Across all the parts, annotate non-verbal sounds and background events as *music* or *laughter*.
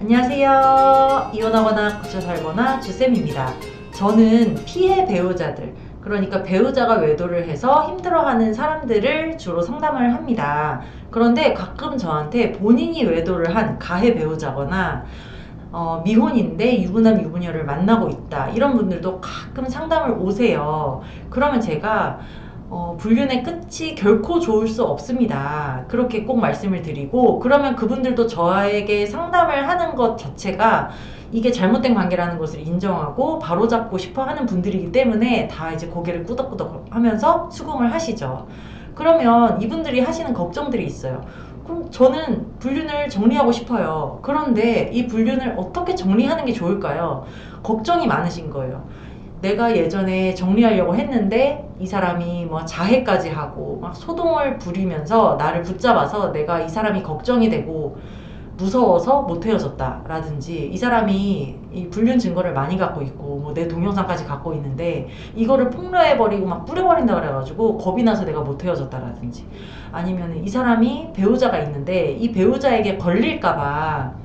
안녕하세요. 이혼하거나 고쳐 살거나 주쌤입니다. 저는 피해 배우자들, 그러니까 배우자가 외도를 해서 힘들어하는 사람들을 주로 상담을 합니다. 그런데 가끔 저한테 본인이 외도를 한 가해 배우자거나 어, 미혼인데 유부남 유부녀를 만나고 있다 이런 분들도 가끔 상담을 오세요. 그러면 제가 어, 불륜의 끝이 결코 좋을 수 없습니다. 그렇게 꼭 말씀을 드리고, 그러면 그분들도 저에게 상담을 하는 것 자체가 이게 잘못된 관계라는 것을 인정하고 바로잡고 싶어 하는 분들이기 때문에 다 이제 고개를 끄덕끄덕 하면서 수긍을 하시죠. 그러면 이분들이 하시는 걱정들이 있어요. 그럼 저는 불륜을 정리하고 싶어요. 그런데 이 불륜을 어떻게 정리하는 게 좋을까요? 걱정이 많으신 거예요. 내가 예전에 정리하려고 했는데 이 사람이 뭐 자해까지 하고 막 소동을 부리면서 나를 붙잡아서 내가 이 사람이 걱정이 되고 무서워서 못 헤어졌다라든지 이 사람이 이 불륜 증거를 많이 갖고 있고 뭐 내 동영상까지 갖고 있는데 이거를 폭로해 버리고 막 뿌려버린다 그래가지고 겁이 나서 내가 못 헤어졌다라든지 아니면 이 사람이 배우자가 있는데 이 배우자에게 걸릴까봐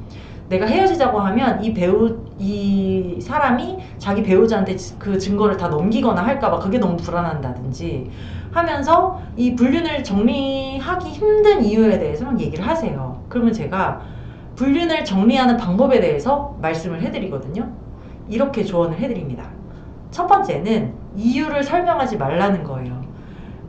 내가 헤어지자고 하면 이 배우 이 사람이 자기 배우자한테 그 증거를 다 넘기거나 할까봐 그게 너무 불안한다든지 하면서 이 불륜을 정리하기 힘든 이유에 대해서 막 얘기를 하세요. 그러면 제가 불륜을 정리하는 방법에 대해서 말씀을 해드리거든요. 이렇게 조언을 해드립니다. 첫 번째는 이유를 설명하지 말라는 거예요.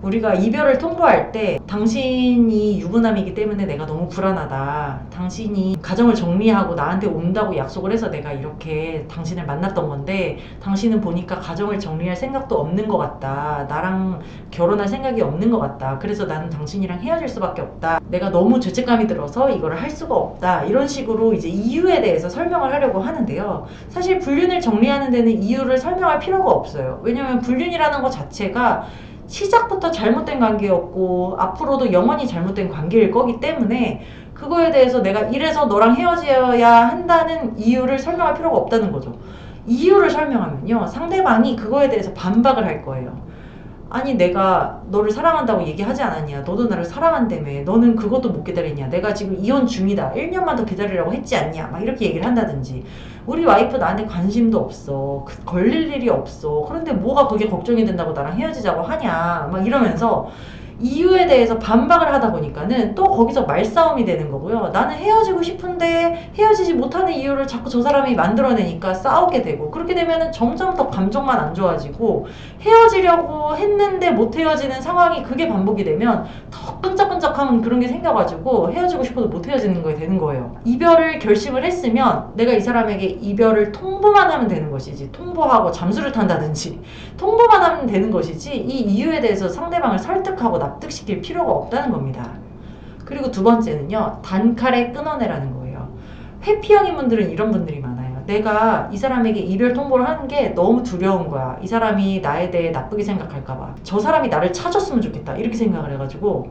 우리가 이별을 통보할 때 당신이 유부남이기 때문에 내가 너무 불안하다. 당신이 가정을 정리하고 나한테 온다고 약속을 해서 내가 이렇게 당신을 만났던 건데 당신은 보니까 가정을 정리할 생각도 없는 것 같다. 나랑 결혼할 생각이 없는 것 같다. 그래서 나는 당신이랑 헤어질 수밖에 없다. 내가 너무 죄책감이 들어서 이거를 할 수가 없다. 이런 식으로 이제 이유에 대해서 설명을 하려고 하는데요. 사실 불륜을 정리하는 데는 이유를 설명할 필요가 없어요. 왜냐하면 불륜이라는 것 자체가 시작부터 잘못된 관계였고 앞으로도 영원히 잘못된 관계일 거기 때문에 그거에 대해서 내가 이래서 너랑 헤어져야 한다는 이유를 설명할 필요가 없다는 거죠. 이유를 설명하면요. 상대방이 그거에 대해서 반박을 할 거예요. 아니 내가 너를 사랑한다고 얘기하지 않았냐? 너도 나를 사랑한다며. 너는 그것도 못 기다리냐? 내가 지금 이혼 중이다. 1년만 더 기다리라고 했지 않냐? 막 이렇게 얘기를 한다든지. 우리 와이프 나한테 관심도 없어. 그- 걸릴 일이 없어. 그런데 뭐가 그게 걱정이 된다고 나랑 헤어지자고 하냐? 막 이러면서 이유에 대해서 반박을 하다 보니까는 또 거기서 말싸움이 되는 거고요. 나는 헤어지고 싶은데 헤어지지 못하는 이유를 자꾸 저 사람이 만들어내니까 싸우게 되고 그렇게 되면은 점점 더 감정만 안 좋아지고 헤어지려고 했는데 못 헤어지는 상황이 그게 반복이 되면 더 끈적끈적한 그런 게 생겨가지고 헤어지고 싶어도 못 헤어지는 거에 되는 거예요. 이별을 결심을 했으면 내가 이 사람에게 이별을 통보만 하면 되는 것이지 통보하고 잠수를 탄다든지 *laughs* 통보만 하면 되는 것이지 이 이유에 대해서 상대방을 설득하고 납득시킬 필요가 없다는 겁니다. 그리고 두 번째는요, 단칼에 끊어내라는 거예요. 회피형인 분들은 이런 분들이 많아요. 내가 이 사람에게 이별 통보를 하는 게 너무 두려운 거야. 이 사람이 나에 대해 나쁘게 생각할까 봐. 저 사람이 나를 찾았으면 좋겠다. 이렇게 생각을 해가지고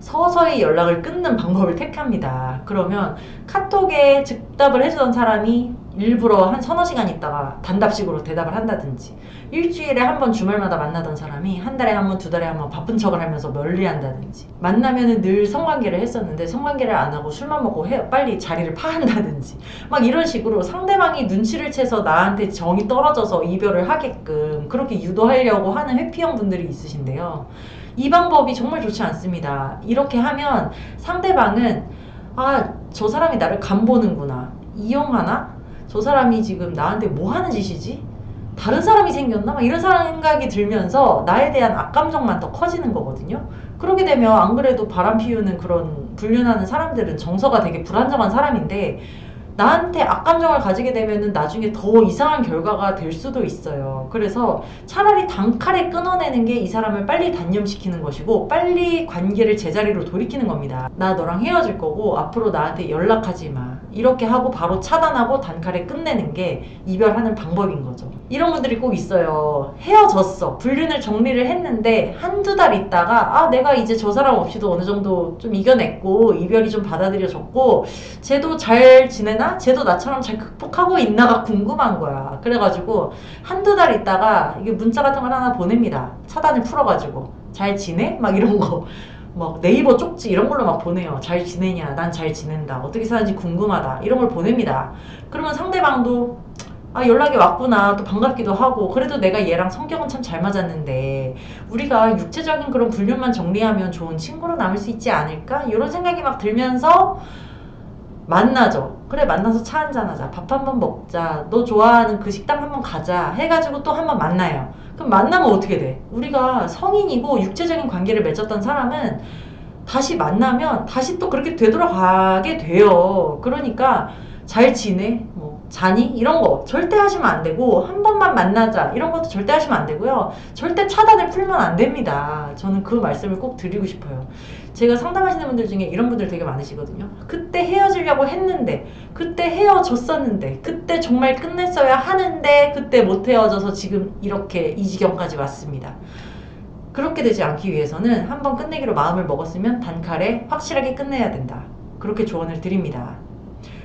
서서히 연락을 끊는 방법을 택합니다. 그러면 카톡에 즉답을 해주던 사람이 일부러 한 서너 시간 있다가 단답식으로 대답을 한다든지 일주일에 한 번 주말마다 만나던 사람이 한 달에 한 번, 두 달에 한 번 바쁜 척을 하면서 멀리한다든지 만나면은 늘 성관계를 했었는데 성관계를 안 하고 술만 먹고 해, 빨리 자리를 파한다든지 막 이런 식으로 상대방이 눈치를 채서 나한테 정이 떨어져서 이별을 하게끔 그렇게 유도하려고 하는 회피형 분들이 있으신데요. 이 방법이 정말 좋지 않습니다. 이렇게 하면 상대방은 아, 저 사람이 나를 간보는구나. 이용하나? 저 사람이 지금 나한테 뭐 하는 짓이지? 다른 사람이 생겼나? 막 이런 생각이 들면서 나에 대한 악감정만 더 커지는 거거든요. 그렇게 되면 안 그래도 바람 피우는 그런 불륜하는 사람들은 정서가 되게 불안정한 사람인데 나한테 악감정을 가지게 되면은 나중에 더 이상한 결과가 될 수도 있어요. 그래서 차라리 단칼에 끊어내는 게 이 사람을 빨리 단념시키는 것이고 빨리 관계를 제자리로 돌이키는 겁니다. 나 너랑 헤어질 거고 앞으로 나한테 연락하지 마. 이렇게 하고 바로 차단하고 단칼에 끝내는 게 이별하는 방법인 거죠. 이런 분들이 꼭 있어요. 헤어졌어. 불륜을 정리를 했는데 한두 달 있다가 아 내가 이제 저 사람 없이도 어느 정도 좀 이겨냈고 이별이 좀 받아들여졌고 쟤도 잘 지내 나? 쟤도 나처럼 잘 극복하고 있나가 궁금한 거야. 그래가지고 한두 달 있다가 이게 문자 같은 걸 하나 보냅니다. 차단을 풀어가지고 잘 지내? 막 이런 거 *laughs* 막 네이버 쪽지 이런 걸로 막 보내요. 잘 지내냐? 난 잘 지낸다. 어떻게 사는지 궁금하다. 이런 걸 보냅니다. 그러면 상대방도 아, 연락이 왔구나. 또 반갑기도 하고. 그래도 내가 얘랑 성격은 참 잘 맞았는데, 우리가 육체적인 그런 불륜만 정리하면 좋은 친구로 남을 수 있지 않을까? 이런 생각이 막 들면서 만나죠. 그래, 만나서 차 한잔 하자. 밥 한 번 먹자. 너 좋아하는 그 식당 한 번 가자. 해가지고 또 한 번 만나요. 그럼 만나면 어떻게 돼? 우리가 성인이고 육체적인 관계를 맺었던 사람은 다시 만나면 다시 또 그렇게 되돌아가게 돼요. 그러니까 잘 지내? 뭐 자니? 이런 거 절대 하시면 안 되고 한 번만 만나자 이런 것도 절대 하시면 안 되고요. 절대 차단을 풀면 안 됩니다. 저는 그 말씀을 꼭 드리고 싶어요. 제가 상담하시는 분들 중에 이런 분들 되게 많으시거든요. 그때 헤어지려고 했는데 그때 헤어졌었는데 그때 정말 끝냈어야 하는데 그때 못 헤어져서 지금 이렇게 이 지경까지 왔습니다. 그렇게 되지 않기 위해서는 한번 끝내기로 마음을 먹었으면 단칼에 확실하게 끝내야 된다. 그렇게 조언을 드립니다.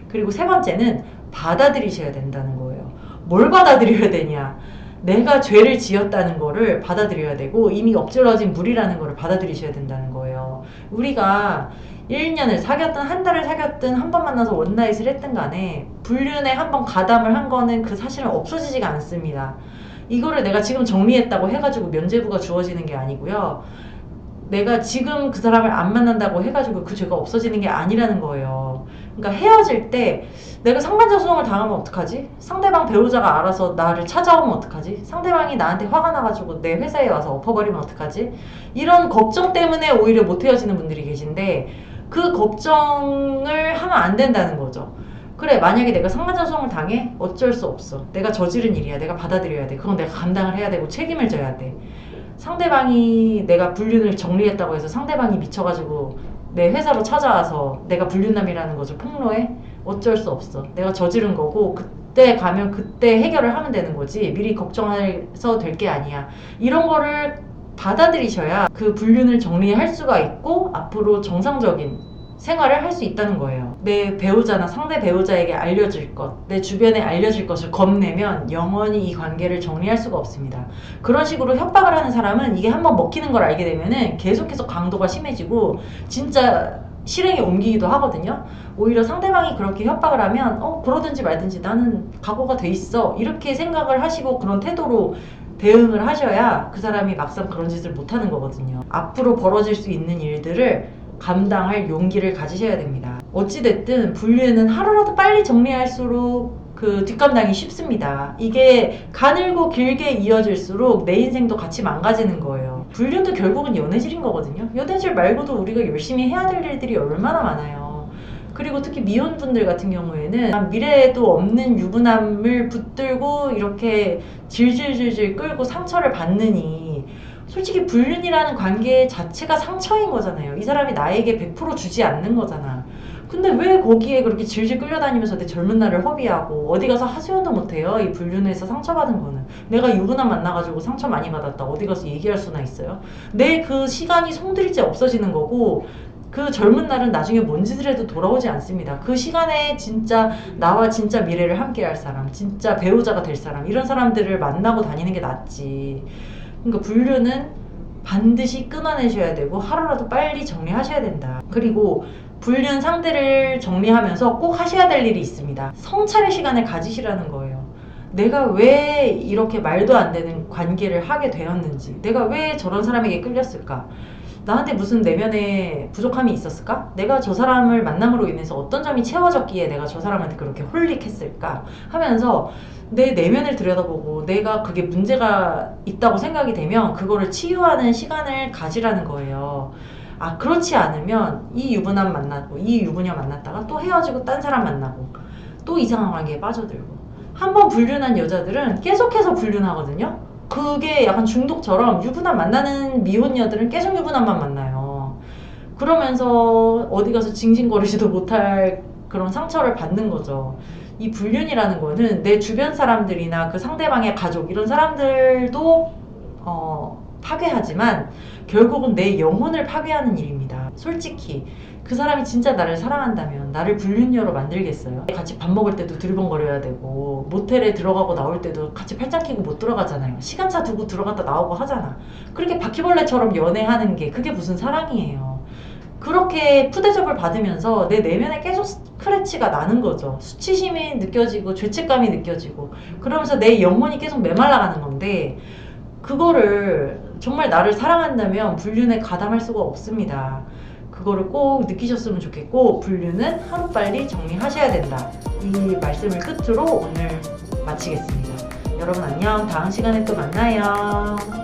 그리고 세 번째는 받아들이셔야 된다는 거예요. 뭘 받아들여야 되냐? 내가 죄를 지었다는 거를 받아들여야 되고 이미 엎질러진 물이라는 거를 받아들이셔야 된다는 거예요. 우리가 1년을 사귀었든 한 달을 사귀었든 한 번 만나서 원나잇을 했든 간에 불륜에 한 번 가담을 한 거는 그 사실은 없어지지가 않습니다. 이거를 내가 지금 정리했다고 해가지고 면죄부가 주어지는 게 아니고요. 내가 지금 그 사람을 안 만난다고 해가지고 그 죄가 없어지는 게 아니라는 거예요. 그러니까 헤어질 때 내가 상반자 수송을 당하면 어떡하지? 상대방 배우자가 알아서 나를 찾아오면 어떡하지? 상대방이 나한테 화가 나가지고 내 회사에 와서 엎어버리면 어떡하지? 이런 걱정 때문에 오히려 못 헤어지는 분들이 계신데 그 걱정을 하면 안 된다는 거죠. 그래 만약에 내가 상반자 수송을 당해 어쩔 수 없어. 내가 저지른 일이야. 내가 받아들여야 돼. 그건 내가 감당을 해야 되고 책임을 져야 돼. 상대방이 내가 불륜을 정리했다고 해서 상대방이 미쳐가지고 내 회사로 찾아와서 내가 불륜남이라는 것을 폭로해? 어쩔 수 없어. 내가 저지른 거고 그때 가면 그때 해결을 하면 되는 거지. 미리 걱정해서 될 게 아니야. 이런 거를 받아들이셔야 그 불륜을 정리할 수가 있고 앞으로 정상적인 생활을 할 수 있다는 거예요. 내 배우자나 상대 배우자에게 알려질 것, 내 주변에 알려질 것을 겁내면 영원히 이 관계를 정리할 수가 없습니다. 그런 식으로 협박을 하는 사람은 이게 한번 먹히는 걸 알게 되면은 계속해서 강도가 심해지고 진짜 실행에 옮기기도 하거든요. 오히려 상대방이 그렇게 협박을 하면 어 그러든지 말든지 나는 각오가 돼 있어 이렇게 생각을 하시고 그런 태도로 대응을 하셔야 그 사람이 막상 그런 짓을 못 하는 거거든요. 앞으로 벌어질 수 있는 일들을 감당할 용기를 가지셔야 됩니다. 어찌됐든 분류는 하루라도 빨리 정리할수록 그 뒷감당이 쉽습니다. 이게 가늘고 길게 이어질수록 내 인생도 같이 망가지는 거예요. 불륜도 결국은 연애질인 거거든요. 연애질 말고도 우리가 열심히 해야 될 일들이 얼마나 많아요. 그리고 특히 미혼분들 같은 경우에는 미래에도 없는 유부남을 붙들고 이렇게 질질질질 끌고 상처를 받느니 솔직히 불륜이라는 관계 자체가 상처인 거잖아요. 이 사람이 나에게 100% 주지 않는 거잖아. 근데 왜 거기에 그렇게 질질 끌려다니면서 내 젊은 날을 허비하고 어디 가서 하소연도 못해요? 이 불륜에서 상처받은 거는 내가 유부남 만나가지고 상처 많이 받았다 어디 가서 얘기할 수나 있어요? 내 그 시간이 송두리째 없어지는 거고 그 젊은 날은 나중에 뭔 짓을 해도 돌아오지 않습니다. 그 시간에 진짜 나와 진짜 미래를 함께 할 사람, 진짜 배우자가 될 사람, 이런 사람들을 만나고 다니는 게 낫지. 그러니까 분류는 반드시 끊어내셔야 되고 하루라도 빨리 정리하셔야 된다. 그리고 불륜 상대를 정리하면서 꼭 하셔야 될 일이 있습니다. 성찰의 시간을 가지시라는 거예요. 내가 왜 이렇게 말도 안 되는 관계를 하게 되었는지, 내가 왜 저런 사람에게 끌렸을까? 나한테 무슨 내면에 부족함이 있었을까? 내가 저 사람을 만남으로 인해서 어떤 점이 채워졌기에 내가 저 사람한테 그렇게 홀릭했을까? 하면서 내 내면을 들여다보고 내가 그게 문제가 있다고 생각이 되면 그거를 치유하는 시간을 가지라는 거예요. 아, 그렇지 않으면 이 유부남 만나고 이 유부녀 만났다가 또 헤어지고 딴 사람 만나고 또 이상한 관계에 빠져들고 한 번 불륜한 여자들은 계속해서 불륜하거든요. 그게 약간 중독처럼 유부남 만나는 미혼녀들은 계속 유부남만 만나요. 그러면서 어디 가서 징징거리지도 못할 그런 상처를 받는 거죠. 이 불륜이라는 거는 내 주변 사람들이나 그 상대방의 가족 이런 사람들도 어, 파괴하지만 결국은 내 영혼을 파괴하는 일입니다. 솔직히 그 사람이 진짜 나를 사랑한다면 나를 불륜녀로 만들겠어요? 같이 밥 먹을 때도 들벙거려야 되고 모텔에 들어가고 나올 때도 같이 팔짱 끼고 못 들어가잖아요. 시간차 두고 들어갔다 나오고 하잖아. 그렇게 바퀴벌레처럼 연애하는 게 그게 무슨 사랑이에요. 그렇게 푸대접을 받으면서 내 내면에 계속 스크래치가 나는 거죠. 수치심이 느껴지고 죄책감이 느껴지고 그러면서 내 영혼이 계속 메말라가는 건데 그거를 정말 나를 사랑한다면 불륜에 가담할 수가 없습니다. 그거를 꼭 느끼셨으면 좋겠고 불륜은 하루빨리 정리하셔야 된다. 이 말씀을 끝으로 오늘 마치겠습니다. 여러분 안녕. 다음 시간에 또 만나요.